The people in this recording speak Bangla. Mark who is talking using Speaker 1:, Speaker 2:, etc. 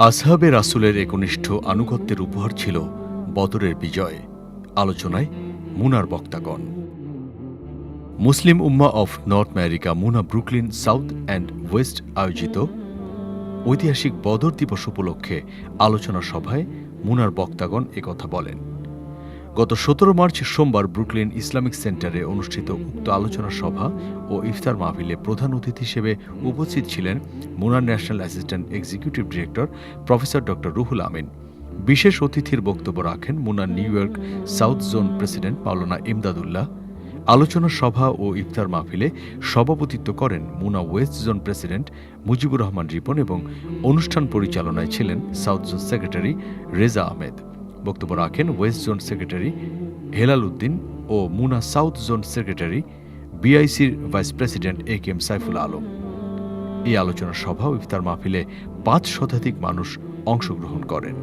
Speaker 1: আসহাবে রাসুলের একনিষ্ঠ আনুগত্যের উপহার ছিল বদরের বিজয়। আলোচনায় Munnar বক্তাগণ। Muslim Ummah of North America MUNA Brooklyn, South and West আয়োজিত ঐতিহাসিক বদর দিবস উপলক্ষে আলোচনা সভায় মুনার বক্তাগণ একথা বলেন। গত সতেরো মার্চ সোমবার ব্রুকলিন ইসলামিক সেন্টারে অনুষ্ঠিত উক্ত আলোচনা সভা ও ইফতার মাহফিলে প্রধান অতিথি হিসেবে উপস্থিত ছিলেন Munnar national assistant executive director professor ড রুহুল আমিন। বিশেষ অতিথির বক্তব্য রাখেন Munnar New York south zone president Maulana Imdadullah. আলোচনা সভা ও ইফতার মাহফিলে সভাপতিত্ব করেন MUNA west zone president Mujibur Rahman Ripon এবং অনুষ্ঠান পরিচালনায় ছিলেন south zone secretary Reza Ahmed. বক্তব্য রাখেন west zone secretary Helal Uddin O MUNA south zone secretary বিআইসির vice president A K M Saiful Alam. এই আলোচনা সভা ও ইফতার মাহফিলে পাঁচ শতাধিক মানুষ অংশগ্রহণ করেন।